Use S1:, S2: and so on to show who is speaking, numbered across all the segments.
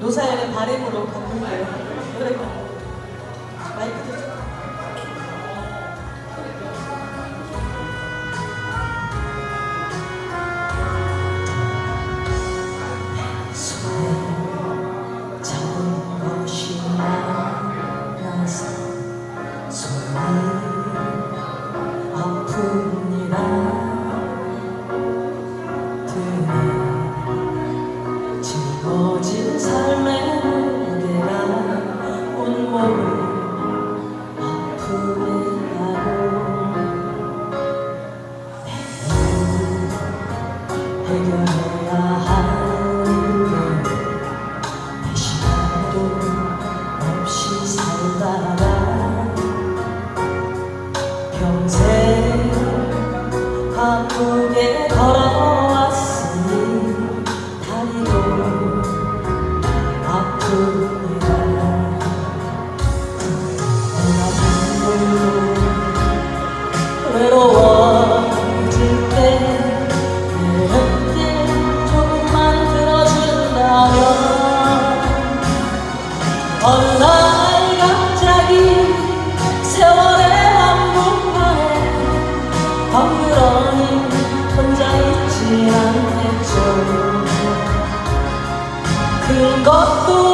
S1: 노사연의 바램으로 바꿀게요. 노래 마이크 좀.
S2: 바쁘게 걸어왔으니 다리도 내가 눈물로 외로워질 때 내게 조금만 들어준다면 got through.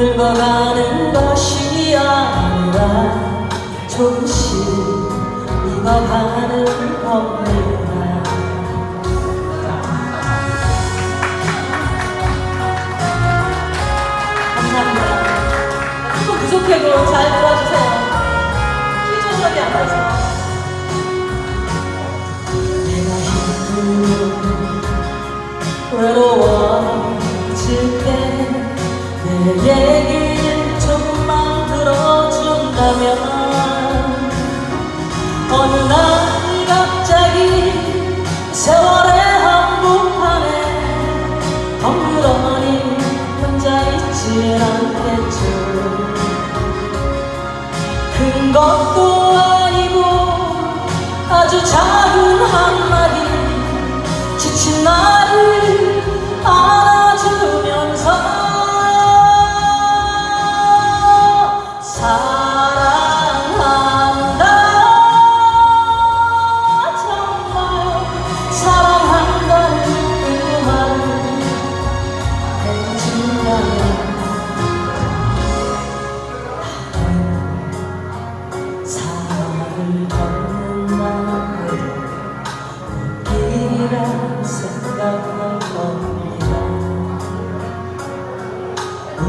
S2: 늙어가는 것이 아니라 조금씩 익어가는 겁니다
S1: 감사합니다. 조금 부족해도 잘 들어주세요. 키 조절이 안 돼서.
S2: 내가 힘들고 외로워질 때내얘 큰 것도 아니고 아주 작은 한마디 지친 나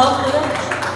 S1: Halkların